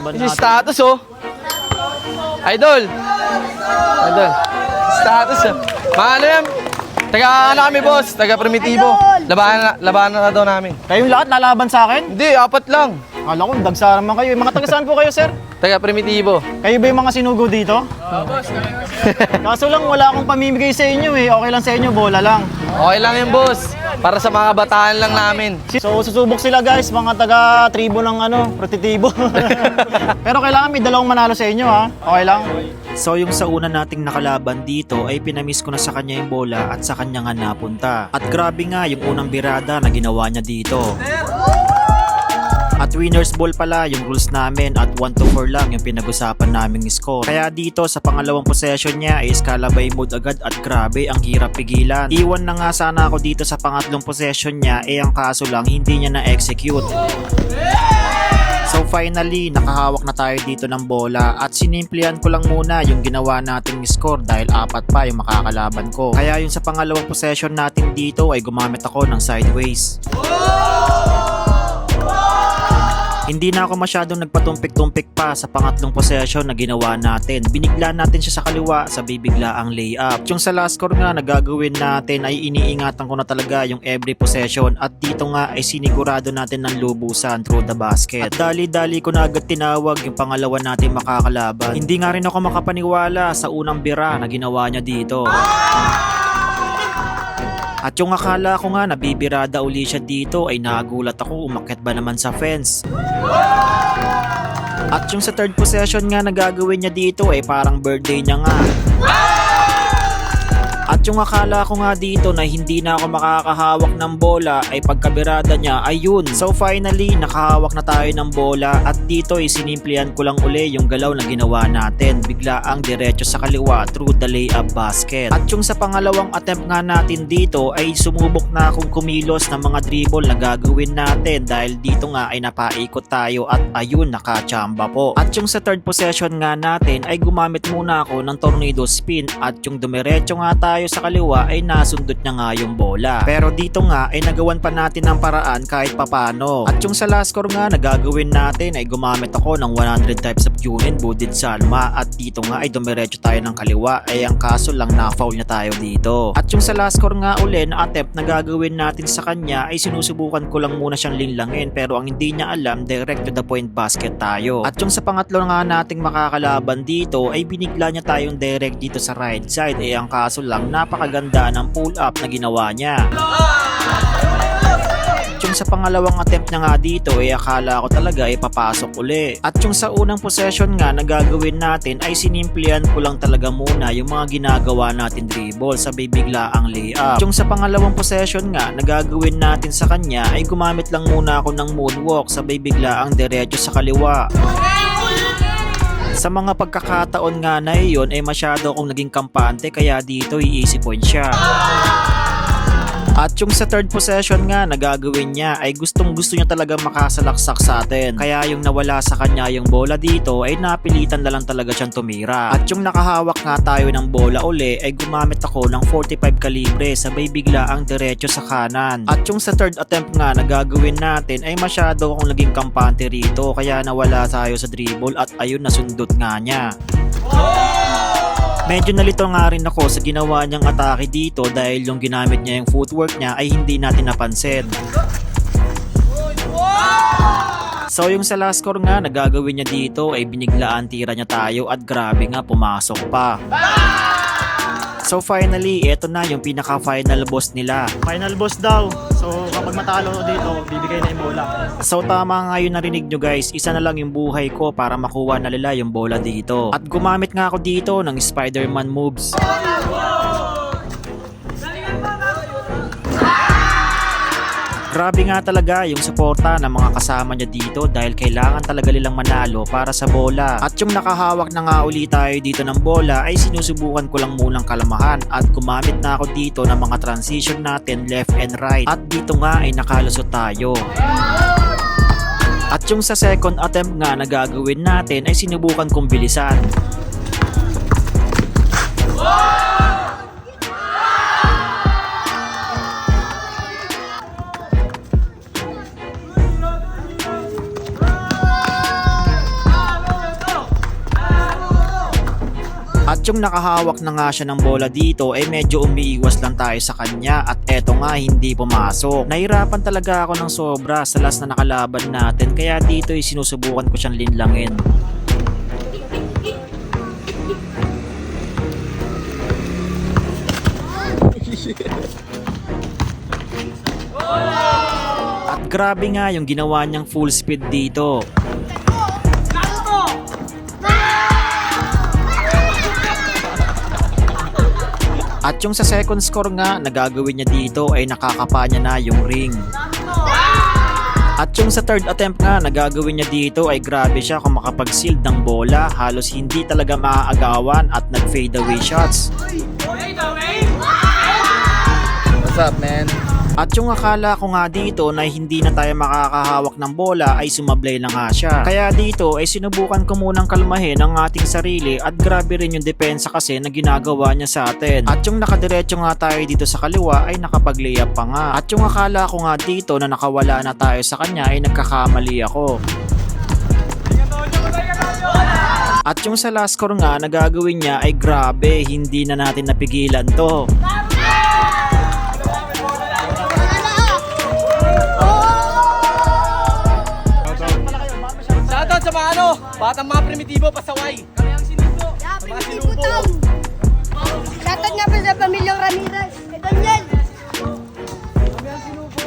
Is status oh. Idol. Idol. Status oh. Mga ano yan? Taga ano kami boss? Taga primitibo. Labanan, labanan na daw namin. Kayong lahat lalaban sa akin? Hindi, apat lang. Akala ko, dagsa naman kayo. Mga taga saan po kayo, sir? Taga primitibo. Kayo ba yung mga sinugo dito? Oo, boss. Kaso lang, wala akong pamimigay sa inyo eh. Okay lang sa inyo, bola lang. Okay lang yun boss. Para sa mga bataan lang namin. So, susubok sila guys, mga taga tribo ng ano, protetibo. Pero kailangan may dalawang manalo sa inyo ha. Okay lang? So yung sa una nating nakalaban dito ay pinamiss ko na sa kanya yung bola at sa kanya nga napunta. At grabe nga yung unang birada na ginawa niya dito. At winners ball pala yung rules namin at 1 to 4 lang yung pinag-usapan naming score. Kaya dito sa pangalawang possession niya ay Scalabay mode agad at grabe ang hirap pigilan. Iwan na nga sana ako dito sa pangatlong possession niya eh ang kaso lang hindi niya na-execute. So finally, nakahawak na tayo dito ng bola at sinimplihan ko lang muna yung ginawa nating score dahil apat pa yung makakalaban ko. Kaya yung sa pangalawang possession natin dito ay gumamit ako ng sideways. Hindi na ako masyadong nagpatumpik-tumpik pa sa pangatlong possession na ginawa natin. Binigla natin siya sa kaliwa sa bibigla ang layup. Yung sa last score nga na gagawin natin ay iniingatan ko na talaga yung every possession at dito nga ay sinigurado natin ng lubusan through the basket. At dali-dali ko na agad tinawag yung pangalawa natin makakalaban. Hindi nga rin ako makapaniwala sa unang bira na ginawa niya dito. At yung akala ko nga nabibirada uli siya dito ay nagulat ako umakyat ba naman sa fence. At yung sa third possession nga na gagawin niya dito ay parang birthday niya nga. At yung akala ko nga dito na hindi na ako makakahawak ng bola ay pagkabirada niya ayun. So finally nakahawak na tayo ng bola at dito ay sinimplihan ko lang uli yung galaw na ginawa natin. Bigla ang diretso sa kaliwa through the layup basket. At yung sa pangalawang attempt nga natin dito ay sumubok na akong kumilos ng mga dribble na gagawin natin dahil dito nga ay napaikot tayo at ayun nakachamba po. At yung sa third possession nga natin ay gumamit muna ako ng tornado spin at yung dumiretso nga tayo sa kaliwa ay nasundot niya nga yung bola. Pero dito nga ay nagawan pa natin ng paraan kahit papano. At yung sa last score nga na gagawin natin ay gumamit ako ng 100 types of Junin Budid Salma at dito nga ay dumiretso tayo ng kaliwa ay ang kaso lang na foul niya tayo dito. At yung sa last score nga uli na attempt na gagawin natin sa kanya ay sinusubukan ko lang muna siyang linlangin pero ang hindi niya alam direct to the point basket tayo. At yung sa pangatlo nga nating makakalaban dito ay binigla niya tayong direct dito sa right side eh ang kaso lang napakaganda ng pull up na ginawa niya. Yung sa pangalawang attempt niya nga dito ay akala ko talaga ay papasok uli. At yung sa unang possession nga na gagawin natin ay sinimplihan ko lang talaga muna yung mga ginagawa natin dribble sa bibigla ang layup. At yung sa pangalawang possession nga na gagawin natin sa kanya ay gumamit lang muna ako ng moonwalk sa bibigla ang diretso sa kaliwa. Sa mga pagkakataon nga na iyon ay masyado akong naging kampante kaya dito i-easy point siya. At yung sa third possession nga na gagawin niya ay gustong gusto niya talaga makasalaksak sa atin. Kaya yung nawala sa kanya yung bola dito ay napilitan na lang talaga siyang tumira. At yung nakahawak nga tayo ng bola uli ay gumamit ako ng 45 kalibre sabay bigla ang diretso sa kanan. At yung sa third attempt nga na gagawin natin ay masyado akong naging kampante rito kaya nawala tayo sa dribble at ayun nasundot nga niya. Medyo nalito nga rin ako sa ginawa niyang atake dito dahil yung ginamit niya yung footwork niya ay hindi natin napansin. So yung sa last score nga na gagawin niya dito ay biniglaan tira niya tayo at grabe nga pumasok pa. So finally, eto na yung pinaka final boss nila. Final boss daw. So, kapag matalo dito, bibigay na yung bola. So tama nga yung narinig nyo guys, isa na lang yung buhay ko para makuha na nila yung bola dito. At gumamit nga ako dito ng Spider-Man moves. Grabe nga talaga yung suporta ng mga kasama niya dito dahil kailangan talaga nilang manalo para sa bola. At yung nakahawak na nga uli tayo dito ng bola ay sinusubukan ko lang munang kalamahan at gumamit na ako dito ng mga transition natin left and right. At dito nga ay nakalusot tayo. At yung sa second attempt nga na gagawin natin ay sinubukan kong bilisan. At yung nakahawak na nga siya ng bola dito ay medyo umiiwas lang tayo sa kanya at eto nga hindi pumasok. Nahirapan talaga ako ng sobra sa last na nakalaban natin kaya dito ay sinusubukan ko siyang linlangin. At grabe nga yung ginawa niyang full speed dito. At yung sa second score nga na gagawin niya dito ay nakakapa niya na yung ring. At yung sa third attempt nga na gagawin niya dito ay grabe siya kung makapag-sealed ng bola. Halos hindi talaga maaagawan at nag-fade away shots. What's up, man? At yung akala ko nga dito na hindi na tayo makakahawak ng bola ay sumablay na nga siya. Kaya dito ay sinubukan ko munang kalmahin ang ating sarili at grabe rin yung depensa kasi na ginagawa niya sa atin. At yung nakadiretso nga tayo dito sa kaliwa ay nakapag-layup pa nga. At yung akala ko nga dito na nakawala na tayo sa kanya ay nagkakamali ako. At yung sa last score nga na gagawin niya ay grabe, hindi na natin napigilan to. Shoutout sa mga ano, batang mga primitibo, pasaway. Kami ang sinubo. Yeah, primitibo tong. Shoutout nga pala sa pamilyang Ramirez. Kay Daniel. Kami ang sinubo.